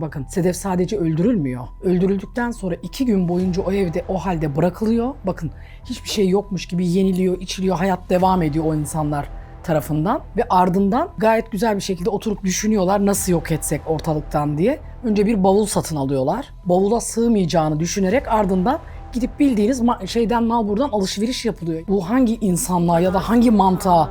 Bakın Sedef sadece öldürülmüyor. Öldürüldükten sonra iki gün boyunca o evde o halde bırakılıyor. Bakın hiçbir şey yokmuş gibi yeniliyor, içiliyor, hayat devam ediyor o insanlar tarafından. Ve ardından gayet güzel bir şekilde oturup düşünüyorlar nasıl yok etsek ortalıktan diye. Önce bir bavul satın alıyorlar. Bavula sığmayacağını düşünerek ardından gidip bildiğiniz şeyden mal buradan alışveriş yapılıyor. Bu hangi insanlığa ya da hangi mantığa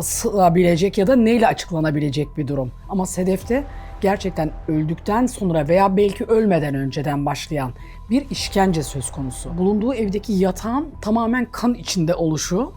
sığabilecek ya da neyle açıklanabilecek bir durum. Ama Sedef'te gerçekten öldükten sonra veya belki ölmeden önceden başlayan bir işkence söz konusu. Bulunduğu evdeki yatağın tamamen kan içinde oluşu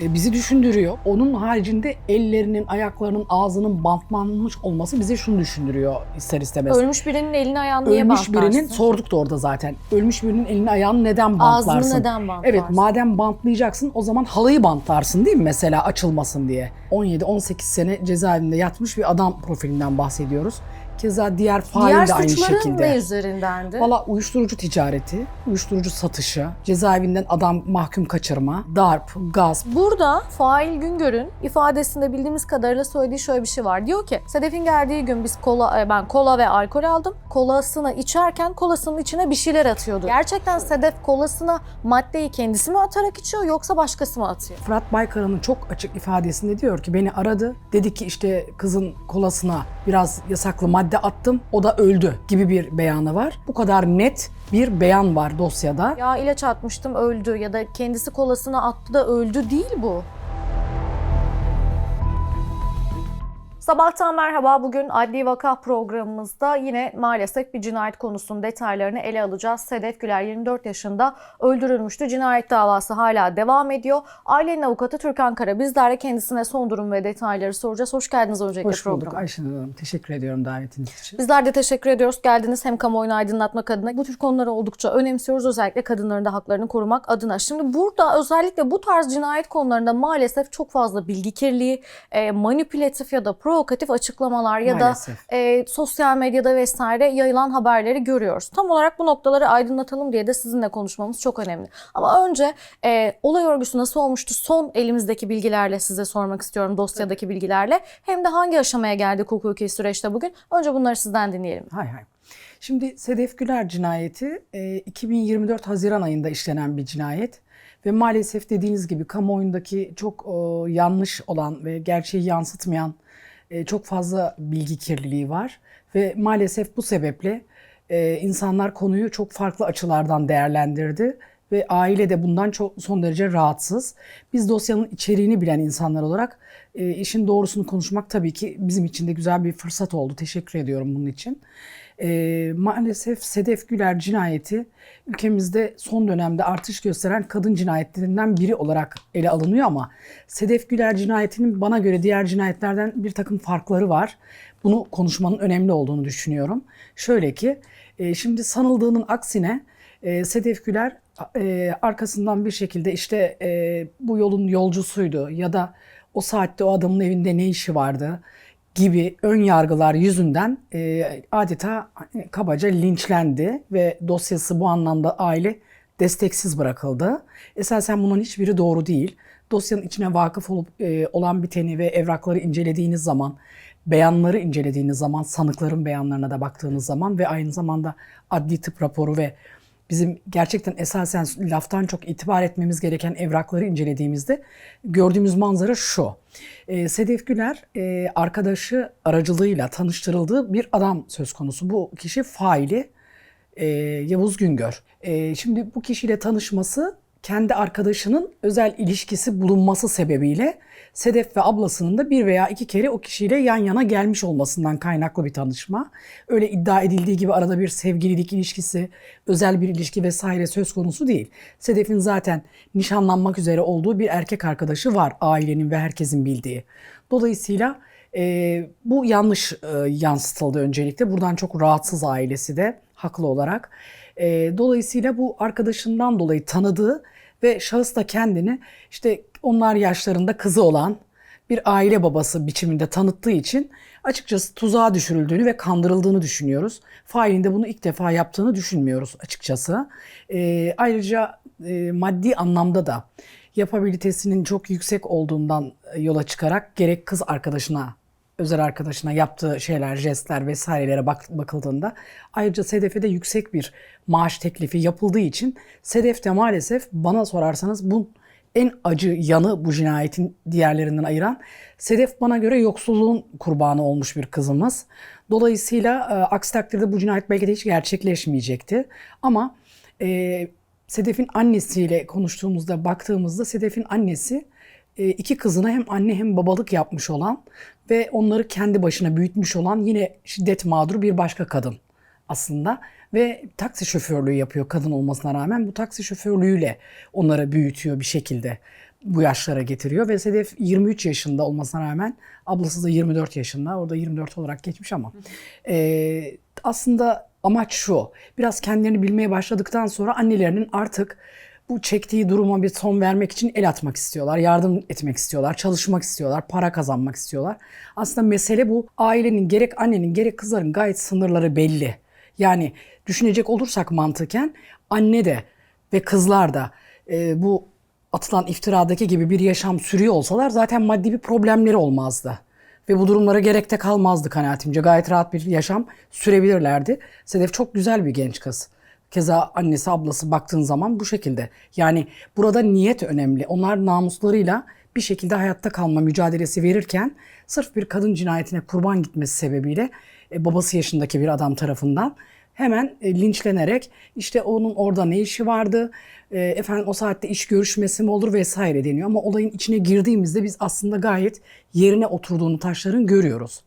bizi düşündürüyor. Onun haricinde ellerinin, ayaklarının, ağzının bantlanmış olması bize şunu düşündürüyor ister istemez. Ölmüş birinin elini ayağını niye Ölmüş birinin sorduk da orada zaten. Ölmüş birinin elini ayağını neden bantlarsın? Ağzını neden bantlarsın? Evet madem bantlayacaksın o zaman halıyı bantlarsın değil mi mesela açılmasın diye. 17-18 sene cezaevinde yatmış bir adam profilinden bahsediyoruz. Keza diğer fail Diğer de aynı suçların şekilde. ne üzerindendi? Valla uyuşturucu ticareti, uyuşturucu satışı, cezaevinden adam mahkum kaçırma, darp, gasp, Burada Fail Güngör'ün ifadesinde bildiğimiz kadarıyla söylediği şöyle bir şey var. Diyor ki Sedef'in geldiği gün biz kola e, ben kola ve alkol aldım. Kolasını içerken kolasının içine bir şeyler atıyordu. Gerçekten Sedef kolasına maddeyi kendisi mi atarak içiyor yoksa başkası mı atıyor? Fırat Baykara'nın çok açık ifadesinde diyor ki beni aradı. Dedi ki işte kızın kolasına biraz yasaklı madde attım. O da öldü gibi bir beyanı var. Bu kadar net bir beyan var dosyada. Ya ilaç atmıştım öldü ya da kendisi kolasına attı da öldü değil bu. Sabahtan merhaba. Bugün Adli Vaka programımızda yine maalesef bir cinayet konusunun detaylarını ele alacağız. Sedef Güler 24 yaşında öldürülmüştü. Cinayet davası hala devam ediyor. Ailenin avukatı Türkan Kara bizlerle kendisine son durum ve detayları soracağız. Hoş geldiniz öncelikle Hoş bulduk programa. Ayşen Hanım. Teşekkür ediyorum davetiniz için. Bizler de teşekkür ediyoruz. Geldiniz hem kamuoyunu aydınlatmak adına. Bu tür konuları oldukça önemsiyoruz. Özellikle kadınların da haklarını korumak adına. Şimdi burada özellikle bu tarz cinayet konularında maalesef çok fazla bilgi kirliliği, e, manipülatif ya da provokatif açıklamalar ya Maalesef. da e, sosyal medyada vesaire yayılan haberleri görüyoruz. Tam olarak bu noktaları aydınlatalım diye de sizinle konuşmamız çok önemli. Ama önce e, olay örgüsü nasıl olmuştu? Son elimizdeki bilgilerle size sormak istiyorum dosyadaki bilgilerle. Hem de hangi aşamaya geldik hukuki süreçte bugün? Önce bunları sizden dinleyelim. Hay hay. Şimdi Sedef Güler cinayeti e, 2024 Haziran ayında işlenen bir cinayet. Ve maalesef dediğiniz gibi kamuoyundaki çok e, yanlış olan ve gerçeği yansıtmayan e, çok fazla bilgi kirliliği var. Ve maalesef bu sebeple e, insanlar konuyu çok farklı açılardan değerlendirdi. Ve aile de bundan çok son derece rahatsız. Biz dosyanın içeriğini bilen insanlar olarak e, işin doğrusunu konuşmak tabii ki bizim için de güzel bir fırsat oldu. Teşekkür ediyorum bunun için. E, maalesef Sedef Güler cinayeti ülkemizde son dönemde artış gösteren kadın cinayetlerinden biri olarak ele alınıyor ama Sedef Güler cinayetinin bana göre diğer cinayetlerden bir takım farkları var. Bunu konuşmanın önemli olduğunu düşünüyorum. Şöyle ki e, şimdi sanıldığının aksine e, Sedef Güler e, arkasından bir şekilde işte e, bu yolun yolcusuydu ya da o saatte o adamın evinde ne işi vardı gibi ön yargılar yüzünden e, adeta e, kabaca linçlendi ve dosyası bu anlamda aile desteksiz bırakıldı. Esasen bunun hiçbiri doğru değil. Dosyanın içine vakıf olup e, olan biteni ve evrakları incelediğiniz zaman, beyanları incelediğiniz zaman, sanıkların beyanlarına da baktığınız zaman ve aynı zamanda adli tıp raporu ve bizim gerçekten esasen laftan çok itibar etmemiz gereken evrakları incelediğimizde gördüğümüz manzara şu. E, Sedef Güler e, arkadaşı aracılığıyla tanıştırıldığı bir adam söz konusu. Bu kişi faili e, Yavuz Güngör. E, şimdi bu kişiyle tanışması kendi arkadaşının özel ilişkisi bulunması sebebiyle Sedef ve ablasının da bir veya iki kere o kişiyle yan yana gelmiş olmasından kaynaklı bir tanışma. Öyle iddia edildiği gibi arada bir sevgililik ilişkisi, özel bir ilişki vesaire söz konusu değil. Sedef'in zaten nişanlanmak üzere olduğu bir erkek arkadaşı var ailenin ve herkesin bildiği. Dolayısıyla e, bu yanlış e, yansıtıldı öncelikle. Buradan çok rahatsız ailesi de haklı olarak. E, dolayısıyla bu arkadaşından dolayı tanıdığı ve şahıs da kendini işte onlar yaşlarında kızı olan bir aile babası biçiminde tanıttığı için açıkçası tuzağa düşürüldüğünü ve kandırıldığını düşünüyoruz. Failin de bunu ilk defa yaptığını düşünmüyoruz açıkçası. E, ayrıca e, maddi anlamda da yapabilitesinin çok yüksek olduğundan yola çıkarak gerek kız arkadaşına özel arkadaşına yaptığı şeyler, jestler vesairelere bak, bakıldığında ayrıca Sedef'e de yüksek bir maaş teklifi yapıldığı için Sedef de maalesef bana sorarsanız bu en acı yanı bu cinayetin diğerlerinden ayıran Sedef bana göre yoksulluğun kurbanı olmuş bir kızımız. Dolayısıyla e, aksi takdirde bu cinayet belki de hiç gerçekleşmeyecekti. Ama e, Sedef'in annesiyle konuştuğumuzda baktığımızda Sedef'in annesi iki kızına hem anne hem babalık yapmış olan ve onları kendi başına büyütmüş olan yine şiddet mağduru bir başka kadın aslında. Ve taksi şoförlüğü yapıyor kadın olmasına rağmen. Bu taksi şoförlüğüyle onları büyütüyor bir şekilde bu yaşlara getiriyor. Ve Sedef 23 yaşında olmasına rağmen ablası da 24 yaşında orada 24 olarak geçmiş ama e, aslında amaç şu biraz kendilerini bilmeye başladıktan sonra annelerinin artık bu çektiği duruma bir son vermek için el atmak istiyorlar, yardım etmek istiyorlar, çalışmak istiyorlar, para kazanmak istiyorlar. Aslında mesele bu. Ailenin gerek annenin gerek kızların gayet sınırları belli. Yani düşünecek olursak mantıken anne de ve kızlar da e, bu atılan iftiradaki gibi bir yaşam sürüyor olsalar zaten maddi bir problemleri olmazdı. Ve bu durumlara gerek de kalmazdı kanaatimce. Gayet rahat bir yaşam sürebilirlerdi. Sedef çok güzel bir genç kız. Keza annesi ablası baktığın zaman bu şekilde. Yani burada niyet önemli. Onlar namuslarıyla bir şekilde hayatta kalma mücadelesi verirken sırf bir kadın cinayetine kurban gitmesi sebebiyle e, babası yaşındaki bir adam tarafından hemen e, linçlenerek işte onun orada ne işi vardı, e, efendim o saatte iş görüşmesi mi olur vesaire deniyor. Ama olayın içine girdiğimizde biz aslında gayet yerine oturduğunu taşların görüyoruz.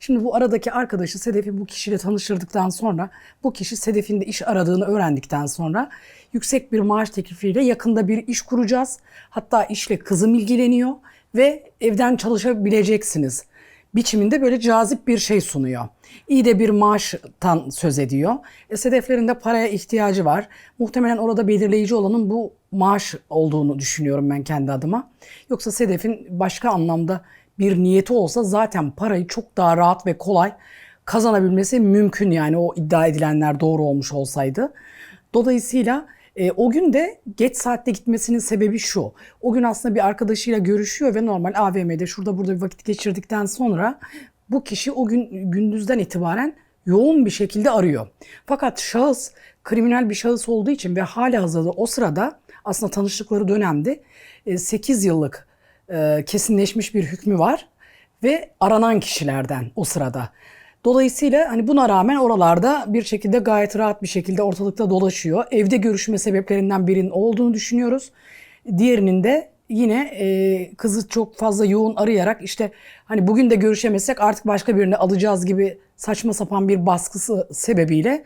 Şimdi bu aradaki arkadaşı Sedef'i bu kişiyle tanıştırdıktan sonra bu kişi Sedef'in de iş aradığını öğrendikten sonra yüksek bir maaş teklifiyle yakında bir iş kuracağız. Hatta işle kızım ilgileniyor ve evden çalışabileceksiniz biçiminde böyle cazip bir şey sunuyor. İyi de bir maaştan söz ediyor. E, Sedeflerin de paraya ihtiyacı var. Muhtemelen orada belirleyici olanın bu maaş olduğunu düşünüyorum ben kendi adıma. Yoksa Sedef'in başka anlamda bir niyeti olsa zaten parayı çok daha rahat ve kolay kazanabilmesi mümkün yani o iddia edilenler doğru olmuş olsaydı. Dolayısıyla e, o gün de geç saatte gitmesinin sebebi şu. O gün aslında bir arkadaşıyla görüşüyor ve normal AVM'de şurada burada bir vakit geçirdikten sonra bu kişi o gün gündüzden itibaren yoğun bir şekilde arıyor. Fakat şahıs kriminal bir şahıs olduğu için ve hala hazırda o sırada aslında tanıştıkları dönemde 8 yıllık e, kesinleşmiş bir hükmü var ve aranan kişilerden o sırada. Dolayısıyla hani buna rağmen oralarda bir şekilde gayet rahat bir şekilde ortalıkta dolaşıyor. Evde görüşme sebeplerinden birinin olduğunu düşünüyoruz. Diğerinin de yine e, kızı çok fazla yoğun arayarak işte hani bugün de görüşemezsek artık başka birini alacağız gibi saçma sapan bir baskısı sebebiyle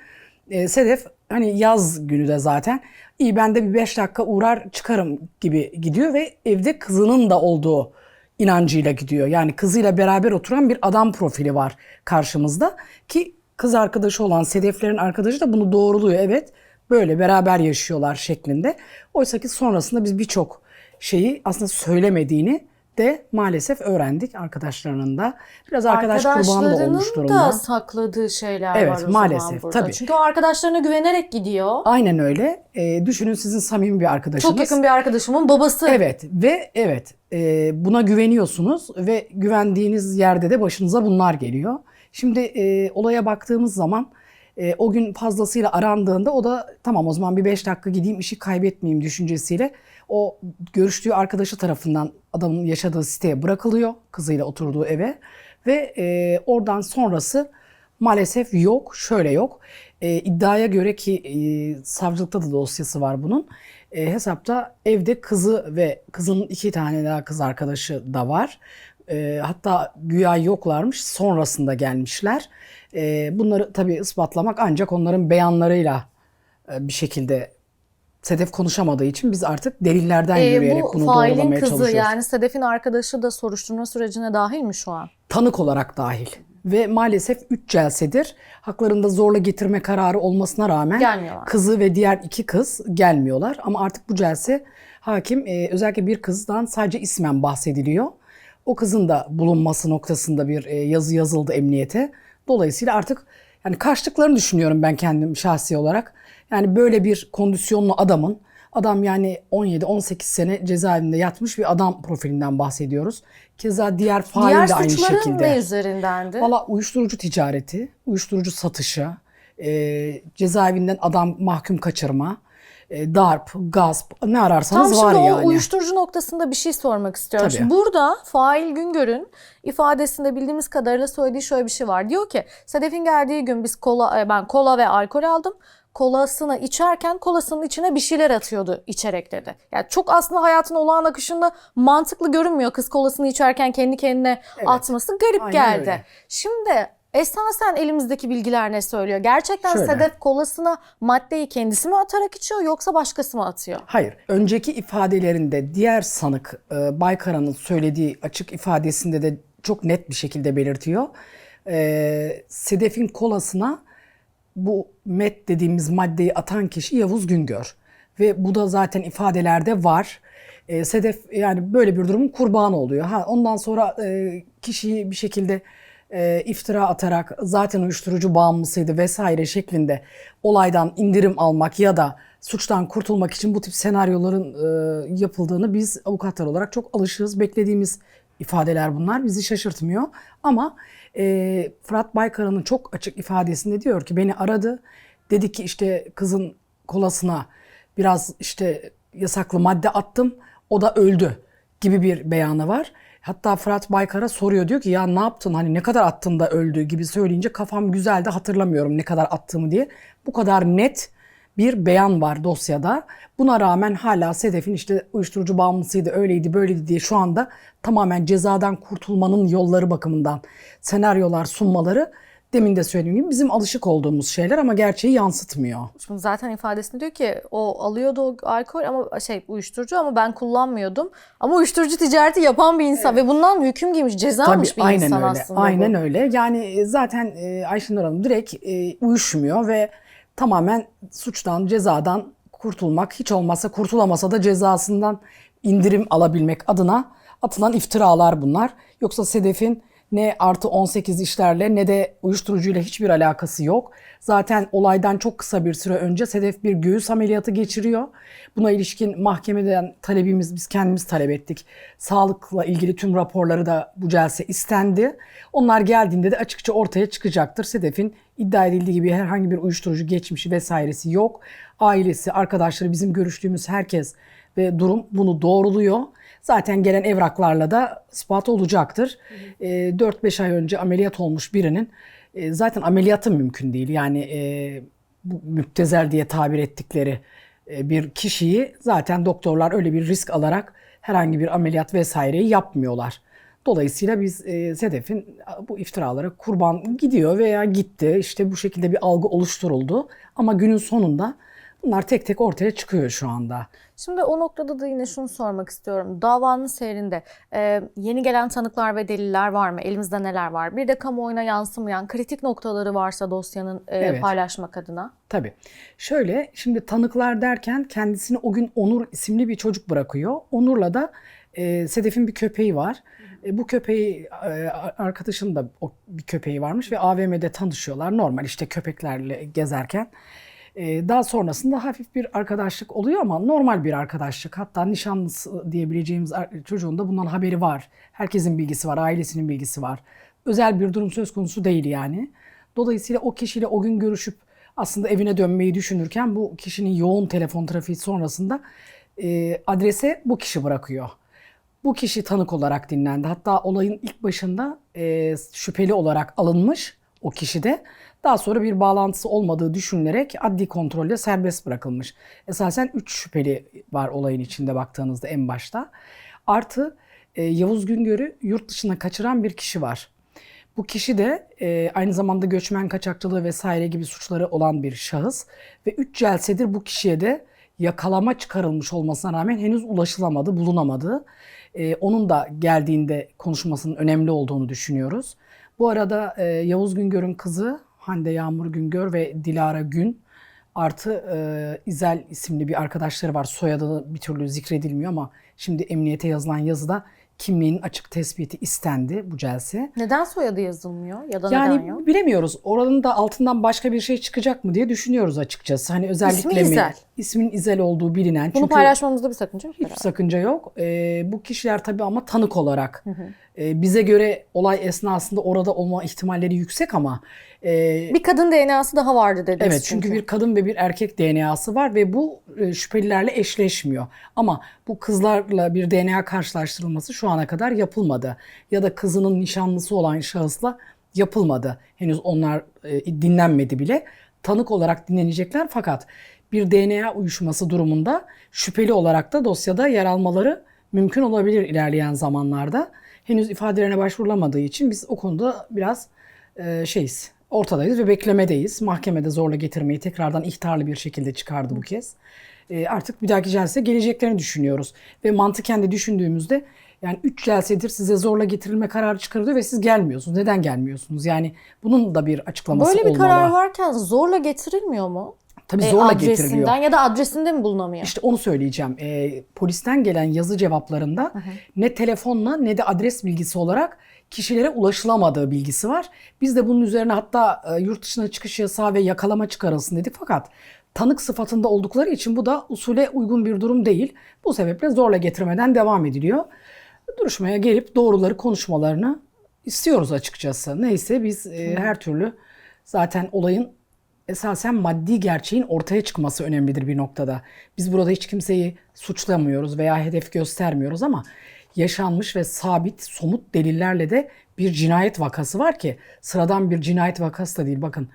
e, Sedef hani yaz günü de zaten iyi ben de bir 5 dakika uğrar çıkarım gibi gidiyor ve evde kızının da olduğu inancıyla gidiyor. Yani kızıyla beraber oturan bir adam profili var karşımızda ki kız arkadaşı olan Sedeflerin arkadaşı da bunu doğruluyor. Evet böyle beraber yaşıyorlar şeklinde. Oysa ki sonrasında biz birçok şeyi aslında söylemediğini de maalesef öğrendik arkadaşlarının da. Biraz arkadaş kurbanı da olmuş durumda. da sakladığı şeyler Evet, var o zaman maalesef, burada. tabii. Çünkü o arkadaşlarına güvenerek gidiyor. Aynen öyle. Ee, düşünün sizin samimi bir arkadaşınız. Çok yakın bir arkadaşımın babası. Evet ve evet e, buna güveniyorsunuz ve güvendiğiniz yerde de başınıza bunlar geliyor. Şimdi e, olaya baktığımız zaman e, o gün fazlasıyla arandığında o da tamam o zaman bir 5 dakika gideyim işi kaybetmeyeyim düşüncesiyle o görüştüğü arkadaşı tarafından adamın yaşadığı siteye bırakılıyor kızıyla oturduğu eve ve e, oradan sonrası maalesef yok şöyle yok. E, iddiaya göre ki e, savcılıkta da dosyası var bunun. E, hesapta evde kızı ve kızın iki tane daha kız arkadaşı da var. E, hatta güya yoklarmış sonrasında gelmişler. E, bunları tabii ispatlamak ancak onların beyanlarıyla e, bir şekilde Sedef konuşamadığı için biz artık delillerden Ee, yürüyerek bu bunu failin doğrulamaya kızı çalışıyoruz. yani Sedef'in arkadaşı da soruşturma sürecine dahil mi şu an? tanık olarak dahil. Ve maalesef 3 celsedir haklarında zorla getirme kararı olmasına rağmen Gelmiyorlar. kızı ve diğer iki kız gelmiyorlar. Ama artık bu celse hakim e, özellikle bir kızdan sadece ismen bahsediliyor. O kızın da bulunması noktasında bir e, yazı yazıldı emniyete. Dolayısıyla artık yani kaçtıklarını düşünüyorum ben kendim şahsi olarak. Yani böyle bir kondisyonlu adamın Adam yani 17-18 sene cezaevinde yatmış bir adam profilinden bahsediyoruz. Keza diğer fail Diğer de aynı suçların şekilde. ne üzerindendi? Valla uyuşturucu ticareti, uyuşturucu satışı, e, cezaevinden adam mahkum kaçırma, e, darp, gasp ne ararsanız Tam var şimdi yani. o uyuşturucu noktasında bir şey sormak istiyorum. Tabii. Şimdi burada Fail Güngör'ün ifadesinde bildiğimiz kadarıyla söylediği şöyle bir şey var. Diyor ki Sedef'in geldiği gün biz kola e, ben kola ve alkol aldım. Kolasını içerken kolasının içine bir şeyler atıyordu içerek dedi. Yani çok aslında hayatın olağan akışında mantıklı görünmüyor kız kolasını içerken kendi kendine Evet. atması garip Aynen geldi. öyle. Şimdi esasen elimizdeki bilgiler ne söylüyor? Gerçekten Şöyle. Sedef kolasına maddeyi kendisi mi atarak içiyor yoksa başkası mı atıyor? Hayır. Önceki ifadelerinde diğer sanık e, Baykara'nın söylediği açık ifadesinde de çok net bir şekilde belirtiyor. E, Sedef'in kolasına bu met dediğimiz maddeyi atan kişi Yavuz Güngör. Ve bu da zaten ifadelerde var. E, Sedef yani böyle bir durumun kurbanı oluyor. Ha, ondan sonra e, kişiyi bir şekilde e, iftira atarak zaten uyuşturucu bağımlısıydı vesaire şeklinde olaydan indirim almak ya da suçtan kurtulmak için bu tip senaryoların e, yapıldığını biz avukatlar olarak çok alışığız. Beklediğimiz ifadeler bunlar bizi şaşırtmıyor. Ama e, Fırat Baykara'nın çok açık ifadesinde diyor ki beni aradı. Dedi ki işte kızın kolasına biraz işte yasaklı madde attım. O da öldü gibi bir beyanı var. Hatta Fırat Baykar'a soruyor diyor ki ya ne yaptın hani ne kadar attın da öldü gibi söyleyince kafam güzeldi hatırlamıyorum ne kadar attığımı diye. Bu kadar net bir beyan var dosyada. Buna rağmen hala Sedef'in işte uyuşturucu bağımlısıydı, öyleydi, böyleydi diye şu anda tamamen cezadan kurtulmanın yolları bakımından senaryolar sunmaları demin de söylediğim gibi bizim alışık olduğumuz şeyler ama gerçeği yansıtmıyor. Şimdi zaten ifadesinde diyor ki o alıyordu o alkol ama şey uyuşturucu ama ben kullanmıyordum. Ama uyuşturucu ticareti yapan bir insan ve bundan hüküm giymiş, ceza almış bir aynen insan öyle. aslında Aynen bu. öyle. Yani e, zaten e, Ayşenur Hanım direkt e, uyuşmuyor ve tamamen suçtan, cezadan kurtulmak, hiç olmazsa kurtulamasa da cezasından indirim alabilmek adına atılan iftiralar bunlar. Yoksa Sedef'in ne artı 18 işlerle ne de uyuşturucuyla hiçbir alakası yok. Zaten olaydan çok kısa bir süre önce Sedef bir göğüs ameliyatı geçiriyor. Buna ilişkin mahkemeden talebimiz biz kendimiz talep ettik. Sağlıkla ilgili tüm raporları da bu celse istendi. Onlar geldiğinde de açıkça ortaya çıkacaktır. Sedef'in iddia edildiği gibi herhangi bir uyuşturucu geçmişi vesairesi yok. Ailesi, arkadaşları, bizim görüştüğümüz herkes ve durum bunu doğruluyor. Zaten gelen evraklarla da ispat olacaktır. E, 4-5 ay önce ameliyat olmuş birinin e, zaten ameliyatı mümkün değil. Yani e, bu müptezel diye tabir ettikleri e, bir kişiyi zaten doktorlar öyle bir risk alarak herhangi bir ameliyat vesaireyi yapmıyorlar. Dolayısıyla biz e, Sedef'in bu iftiralara kurban gidiyor veya gitti. İşte bu şekilde bir algı oluşturuldu. Ama günün sonunda bunlar tek tek ortaya çıkıyor şu anda. Şimdi o noktada da yine şunu sormak istiyorum. Davanın seyrinde e, yeni gelen tanıklar ve deliller var mı? Elimizde neler var? Bir de kamuoyuna yansımayan kritik noktaları varsa dosyanın e, Evet. paylaşmak adına. Tabii. Şöyle şimdi tanıklar derken kendisini o gün Onur isimli bir çocuk bırakıyor. Onur'la da e, Sedef'in bir köpeği var. E, bu köpeği e, arkadaşının da o bir köpeği varmış ve AVM'de tanışıyorlar. Normal işte köpeklerle gezerken. E, daha sonrasında hafif bir arkadaşlık oluyor ama normal bir arkadaşlık. Hatta nişanlısı diyebileceğimiz çocuğun da bundan haberi var. Herkesin bilgisi var, ailesinin bilgisi var. Özel bir durum söz konusu değil yani. Dolayısıyla o kişiyle o gün görüşüp aslında evine dönmeyi düşünürken bu kişinin yoğun telefon trafiği sonrasında e, adrese bu kişi bırakıyor. Bu kişi tanık olarak dinlendi. Hatta olayın ilk başında e, şüpheli olarak alınmış o kişi de. Daha sonra bir bağlantısı olmadığı düşünülerek adli kontrolle serbest bırakılmış. Esasen 3 şüpheli var olayın içinde baktığınızda en başta. Artı e, Yavuz Güngör'ü yurt dışına kaçıran bir kişi var. Bu kişi de e, aynı zamanda göçmen kaçakçılığı vesaire gibi suçları olan bir şahıs ve 3 celsedir bu kişiye de yakalama çıkarılmış olmasına rağmen henüz ulaşılamadı, bulunamadı. E, onun da geldiğinde konuşmasının önemli olduğunu düşünüyoruz. Bu arada e, Yavuz Güngör'ün kızı Hande Yağmur Güngör ve Dilara Gün artı e, İzel isimli bir arkadaşları var. Soyadı bir türlü zikredilmiyor ama şimdi emniyete yazılan yazıda kimliğin açık tespiti istendi bu celse. Neden soyadı yazılmıyor ya da neden Yani yok? bilemiyoruz. Oranın da altından başka bir şey çıkacak mı diye düşünüyoruz açıkçası. Hani özellikle İsmi mi? İzel. ismin İzel olduğu bilinen. Bunu çünkü paylaşmamızda bir sakınca yok. hiç herhalde. sakınca yok. Ee, bu kişiler tabii ama tanık olarak. Ee, bize göre olay esnasında orada olma ihtimalleri yüksek ama e, Bir kadın DNA'sı daha vardı dediniz Evet çünkü bir kadın ve bir erkek DNA'sı var ve bu e, şüphelilerle eşleşmiyor. Ama bu kızlarla bir DNA karşılaştırılması şu ana kadar yapılmadı. Ya da kızının nişanlısı olan şahısla yapılmadı. Henüz onlar e, dinlenmedi bile. Tanık olarak dinlenecekler fakat bir DNA uyuşması durumunda şüpheli olarak da dosyada yer almaları mümkün olabilir ilerleyen zamanlarda. Henüz ifadelerine başvurulamadığı için biz o konuda biraz e, şeyiz, ortadayız ve beklemedeyiz. Mahkemede zorla getirmeyi tekrardan ihtarlı bir şekilde çıkardı bu kez. E, artık bir dahaki celse geleceklerini düşünüyoruz. Ve mantıken de düşündüğümüzde yani 3 celsedir size zorla getirilme kararı çıkarılıyor ve siz gelmiyorsunuz. Neden gelmiyorsunuz? Yani bunun da bir açıklaması Böyle bir olmalı. karar varken zorla getirilmiyor mu? Tabii E, zorla adresinden getiriliyor. ya da adresinde mi bulunamıyor? İşte onu söyleyeceğim. Ee, polisten gelen yazı cevaplarında ne telefonla ne de adres bilgisi olarak kişilere ulaşılamadığı bilgisi var. Biz de bunun üzerine hatta e, yurt dışına çıkış yasağı ve yakalama çıkarılsın dedik fakat tanık sıfatında oldukları için bu da usule uygun bir durum değil. Bu sebeple zorla getirmeden devam ediliyor. Duruşmaya gelip doğruları konuşmalarını istiyoruz açıkçası. Neyse biz e, her türlü zaten olayın esasen maddi gerçeğin ortaya çıkması önemlidir bir noktada. Biz burada hiç kimseyi suçlamıyoruz veya hedef göstermiyoruz ama yaşanmış ve sabit somut delillerle de bir cinayet vakası var ki sıradan bir cinayet vakası da değil. Bakın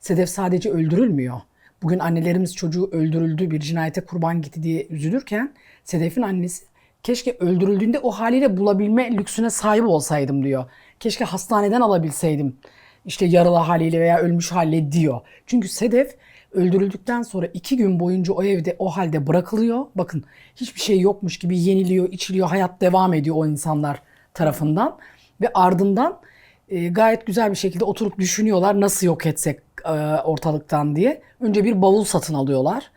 Sedef sadece öldürülmüyor. Bugün annelerimiz çocuğu öldürüldü bir cinayete kurban gitti diye üzülürken Sedef'in annesi keşke öldürüldüğünde o haliyle bulabilme lüksüne sahip olsaydım diyor. Keşke hastaneden alabilseydim işte yaralı haliyle veya ölmüş haliyle diyor. Çünkü Sedef öldürüldükten sonra iki gün boyunca o evde o halde bırakılıyor. Bakın hiçbir şey yokmuş gibi yeniliyor, içiliyor, hayat devam ediyor o insanlar tarafından. Ve ardından e, gayet güzel bir şekilde oturup düşünüyorlar nasıl yok etsek e, ortalıktan diye. Önce bir bavul satın alıyorlar.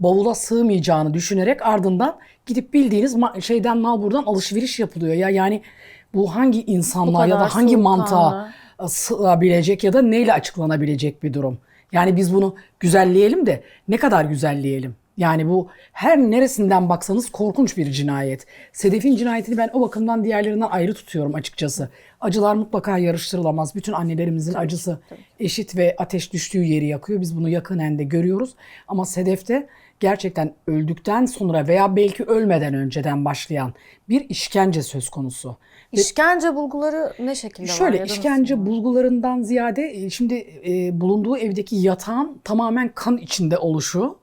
Bavula sığmayacağını düşünerek ardından gidip bildiğiniz ma- şeyden nalburdan alışveriş yapılıyor. Ya yani bu hangi insanlığa ya da hangi mantığa sığabilecek ya da neyle açıklanabilecek bir durum. Yani biz bunu güzelleyelim de ne kadar güzelleyelim? Yani bu her neresinden baksanız korkunç bir cinayet. Sedef'in cinayetini ben o bakımdan diğerlerinden ayrı tutuyorum açıkçası. Acılar mutlaka yarıştırılamaz. Bütün annelerimizin acısı eşit ve ateş düştüğü yeri yakıyor. Biz bunu yakınen de görüyoruz. Ama Sedef'te gerçekten öldükten sonra veya belki ölmeden önceden başlayan bir işkence söz konusu. İşkence bulguları ne şekilde var? Şöyle da nasıl işkence var? bulgularından ziyade e, şimdi e, bulunduğu evdeki yatağın tamamen kan içinde oluşu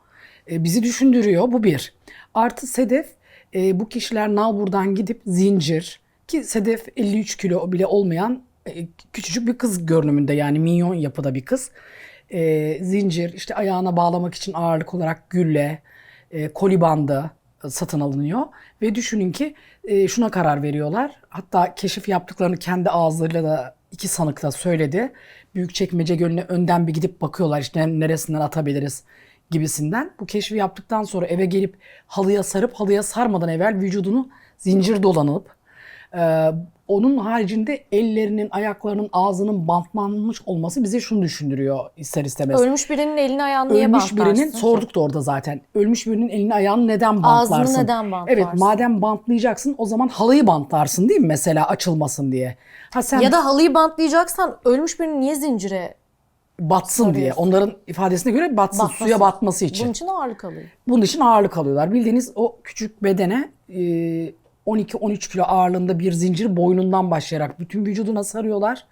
e, bizi düşündürüyor. Bu bir. Artı Sedef e, bu kişiler nalburdan gidip zincir ki Sedef 53 kilo bile olmayan e, küçücük bir kız görünümünde yani minyon yapıda bir kız. E, zincir işte ayağına bağlamak için ağırlık olarak gülle, e, koli bandı satın alınıyor. Ve düşünün ki e, şuna karar veriyorlar. Hatta keşif yaptıklarını kendi ağızlarıyla da iki sanık da söyledi. Büyükçekmece Gölü'ne önden bir gidip bakıyorlar işte neresinden atabiliriz gibisinden. Bu keşfi yaptıktan sonra eve gelip halıya sarıp halıya sarmadan evvel vücudunu zincir dolanıp ee, onun haricinde ellerinin, ayaklarının, ağzının bantlanmış olması bize şunu düşündürüyor ister istemez. Ölmüş birinin elini ayağını niye Ölmüş birinin sorduk da orada zaten. Ölmüş birinin elini ayağını neden bantlarsın? Ağzını neden bantlarsın? Evet madem bantlayacaksın o zaman halıyı bantlarsın değil mi mesela açılmasın diye. Ha sen Ya da halıyı bantlayacaksan ölmüş birini niye zincire batsın diye. Onların ifadesine göre batsın, Batması suya batması için. Bunun için ağırlık alıyor. Bunun için ağırlık alıyorlar. Bildiğiniz o küçük bedene e, 12-13 kilo ağırlığında bir zincir boynundan başlayarak bütün vücuduna sarıyorlar.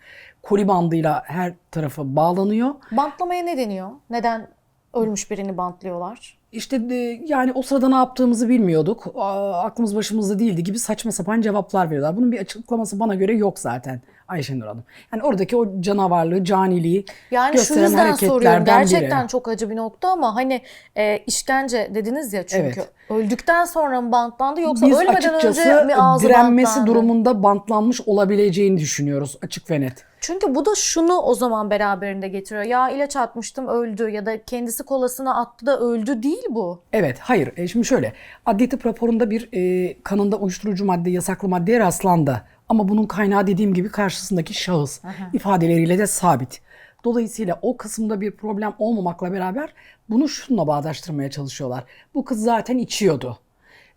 Koli bandıyla her tarafı bağlanıyor. Bantlamaya ne deniyor? Neden ölmüş birini bantlıyorlar? İşte e, yani o sırada ne yaptığımızı bilmiyorduk. Aa, Aklımız başımızda değildi gibi saçma sapan cevaplar veriyorlar. Bunun bir açıklaması bana göre yok zaten Ayşenur Hanım. Yani oradaki o canavarlığı, caniliği Yani şu gösteren soruyorum. hareketlerden Gerçekten biri. çok acı bir nokta ama hani e, işkence dediniz ya çünkü. Evet. Öldükten sonra mı bantlandı yoksa Biz ölmeden önce mi ağzı direnmesi bantlandı? durumunda bantlanmış olabileceğini düşünüyoruz açık ve net. Çünkü bu da şunu o zaman beraberinde getiriyor. Ya ilaç atmıştım öldü ya da kendisi kolasına attı da öldü değil bu. Evet, hayır. E, şimdi şöyle, adli tıp raporunda bir e, kanında uyuşturucu madde, yasaklı maddeye rastlandı. Ama bunun kaynağı dediğim gibi karşısındaki şahıs ifadeleriyle de sabit. Dolayısıyla o kısımda bir problem olmamakla beraber bunu şununla bağdaştırmaya çalışıyorlar. Bu kız zaten içiyordu.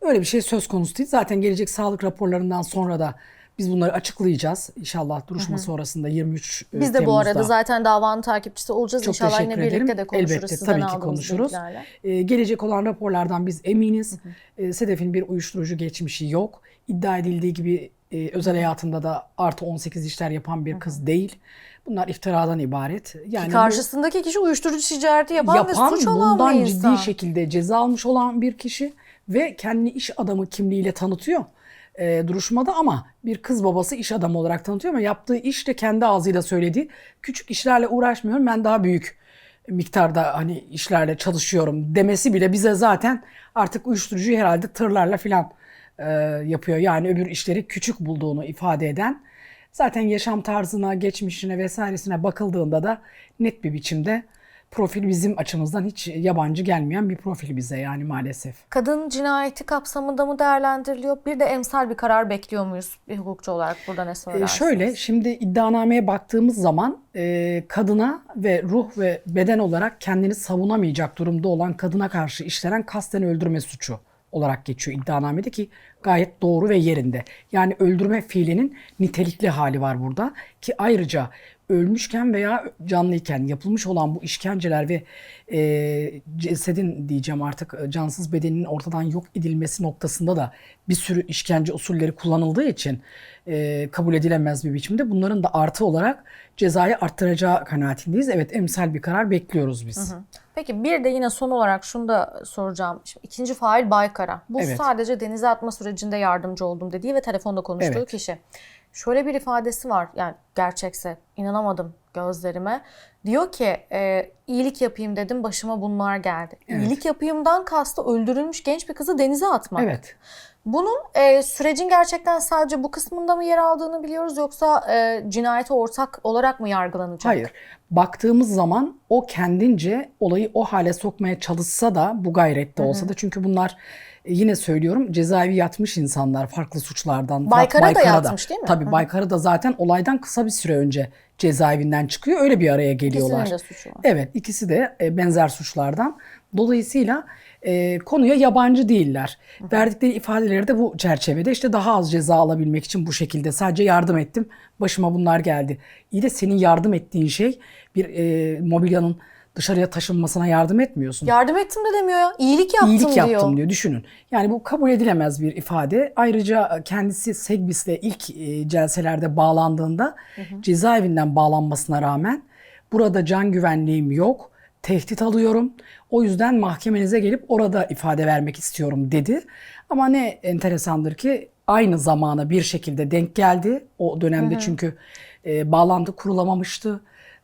Öyle bir şey söz konusu değil. Zaten gelecek sağlık raporlarından sonra da biz bunları açıklayacağız. İnşallah duruşma sonrasında 23 e, Biz de bu Temmuz'da. arada zaten davanın takipçisi olacağız. Çok İnşallah yine birlikte ederim. de konuşuruz. Elbette sizden tabii ki konuşuruz. Ee, gelecek olan raporlardan biz eminiz. Ee, Sedef'in bir uyuşturucu geçmişi yok. İddia edildiği gibi e, özel hayatında da artı 18 işler yapan bir kız değil. Bunlar iftiradan ibaret. Yani Karşısındaki kişi uyuşturucu ticareti yapan, yapan ve suç olan bundan bir ciddi insan. şekilde ceza almış olan bir kişi ve kendini iş adamı kimliğiyle tanıtıyor e, duruşmada ama bir kız babası iş adamı olarak tanıtıyor ama yaptığı iş de kendi ağzıyla söylediği küçük işlerle uğraşmıyorum ben daha büyük miktarda hani işlerle çalışıyorum demesi bile bize zaten artık uyuşturucuyu herhalde tırlarla filan e, yapıyor. Yani öbür işleri küçük bulduğunu ifade eden zaten yaşam tarzına, geçmişine vesairesine bakıldığında da net bir biçimde profil bizim açımızdan hiç yabancı gelmeyen bir profil bize yani maalesef. Kadın cinayeti kapsamında mı değerlendiriliyor? Bir de emsal bir karar bekliyor muyuz bir hukukçu olarak burada ne Ee, söylersiniz? şöyle şimdi iddianameye baktığımız zaman e, kadına ve ruh ve beden olarak kendini savunamayacak durumda olan kadına karşı işlenen kasten öldürme suçu olarak geçiyor iddianamede ki gayet doğru ve yerinde. Yani öldürme fiilinin nitelikli hali var burada ki ayrıca ölmüşken veya canlıyken yapılmış olan bu işkenceler ve e, cesedin diyeceğim artık e, cansız bedeninin ortadan yok edilmesi noktasında da bir sürü işkence usulleri kullanıldığı için e, kabul edilemez bir biçimde bunların da artı olarak cezayı arttıracağı kanaatindeyiz. Evet emsal bir karar bekliyoruz biz. Peki bir de yine son olarak şunu da soracağım. Şimdi ikinci fail Baykara. Bu Evet. sadece denize atma sürecinde yardımcı oldum dediği ve telefonda konuştuğu Evet. kişi. Şöyle bir ifadesi var yani gerçekse inanamadım gözlerime. Diyor ki e, iyilik yapayım dedim başıma bunlar geldi. Evet. İyilik yapayımdan kastı öldürülmüş genç bir kızı denize atmak. Evet. Bunun e, sürecin gerçekten sadece bu kısmında mı yer aldığını biliyoruz yoksa e, cinayete ortak olarak mı yargılanacak? Hayır. Baktığımız zaman o kendince olayı o hale sokmaya çalışsa da bu gayrette olsa da çünkü bunlar yine söylüyorum cezaevi yatmış insanlar farklı suçlardan. Baykara da Baykara yatmış değil mi? Tabii Baykara da zaten olaydan kısa bir süre önce cezaevinden çıkıyor. Öyle bir araya geliyorlar. İkisinin de suçu var. Evet ikisi de e, benzer suçlardan. Dolayısıyla e, konuya yabancı değiller. Verdikleri ifadeleri de bu çerçevede işte daha az ceza alabilmek için bu şekilde sadece yardım ettim. Başıma bunlar geldi. İyi de senin yardım ettiğin şey bir e, mobilyanın dışarıya taşınmasına yardım etmiyorsun. Yardım ettim de demiyor ya. İyilik yaptım İyilik diyor. yaptım diyor. Düşünün. Yani bu kabul edilemez bir ifade. Ayrıca kendisi Segbis'le ilk e, celselerde bağlandığında cezaevinden bağlanmasına rağmen burada can güvenliğim yok. Tehdit alıyorum. O yüzden mahkemenize gelip orada ifade vermek istiyorum dedi. Ama ne enteresandır ki aynı zamana bir şekilde denk geldi. O dönemde çünkü e, bağlantı kurulamamıştı.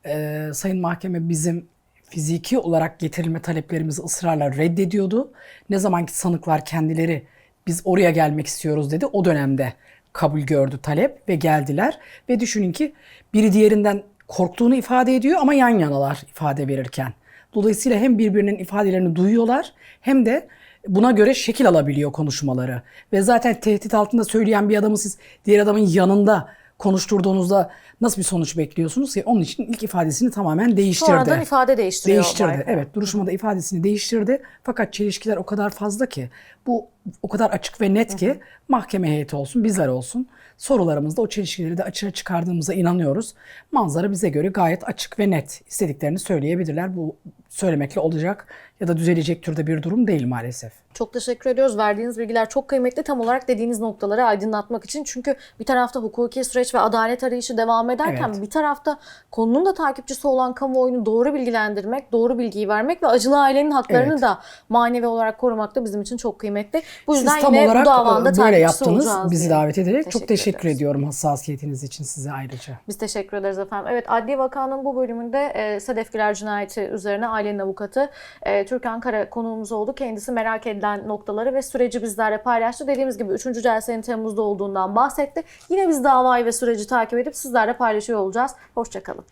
E, Sayın Mahkeme bizim fiziki olarak getirilme taleplerimizi ısrarla reddediyordu. Ne zamanki sanıklar kendileri biz oraya gelmek istiyoruz dedi o dönemde kabul gördü talep ve geldiler. Ve düşünün ki biri diğerinden korktuğunu ifade ediyor ama yan yanalar ifade verirken. Dolayısıyla hem birbirinin ifadelerini duyuyorlar hem de buna göre şekil alabiliyor konuşmaları. Ve zaten tehdit altında söyleyen bir adamı siz diğer adamın yanında konuşturduğunuzda nasıl bir sonuç bekliyorsunuz ki? Onun için ilk ifadesini tamamen değiştirdi. Sonradan ifade değiştiriyor. Değiştirdi. Baykara. Evet, duruşmada ifadesini değiştirdi. Fakat çelişkiler o kadar fazla ki, bu o kadar açık ve net ki mahkeme heyeti olsun, bizler olsun sorularımızda o çelişkileri de açığa çıkardığımıza inanıyoruz. Manzara bize göre gayet açık ve net. İstediklerini söyleyebilirler. Bu söylemekle olacak ya da düzelecek türde bir durum değil maalesef. Çok teşekkür ediyoruz. Verdiğiniz bilgiler çok kıymetli. Tam olarak dediğiniz noktaları aydınlatmak için. Çünkü bir tarafta hukuki süreç ve adalet arayışı devam ederken Evet. bir tarafta konunun da takipçisi olan kamuoyunu doğru bilgilendirmek, doğru bilgiyi vermek ve acılı ailenin haklarını Evet. da manevi olarak korumak da bizim için çok kıymetli. Bu yüzden Siz tam yine olarak bu davanda e, böyle takipçisi yaptınız. Bizi diye. davet ederek çok teşekkür ediyoruz. ediyorum hassasiyetiniz için size ayrıca. Biz teşekkür ederiz efendim. Evet Adli Vakanın bu bölümünde e, Sedef Güler cinayeti üzerine ailenin avukatı e, Türkan Kara konuğumuz oldu. Kendisi merak edilen noktaları ve süreci bizlerle paylaştı. Dediğimiz gibi 3. celsenin Temmuz'da olduğundan bahsetti. Yine biz davayı ve süreci takip edip sizlerle paylaşıyor olacağız. Hoşçakalın.